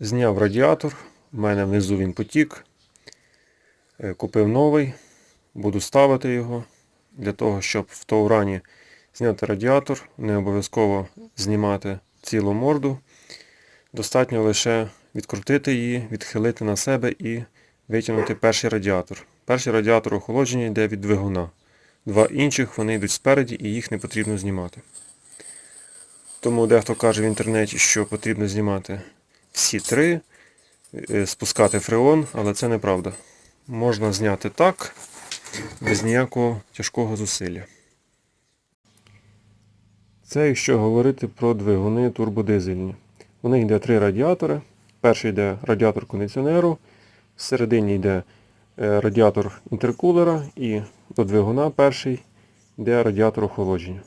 Зняв радіатор, в мене внизу він потік. Е, Купив новий, буду ставити його для того, щоб в Таурані зняти радіатор, не обов'язково знімати цілу морду. Достатньо лише відкрутити її, відхилити на себе і витягнути перший радіатор. Перший радіатор охолодження йде від двигуна. Два інших вони йдуть спереді і їх не потрібно знімати. Тому дехто каже в інтернеті, що потрібно знімати всі три, е, спускати фреон, але це неправда. Можна зняти так, без ніякого тяжкого зусилля. Це якщо говорити про двигуни турбодизельні. У них йде три радіатори. Перший йде радіатор кондиціонеру, всередині йде е, радіатор інтеркулера і до двигуна перший йде радіатор охолодження.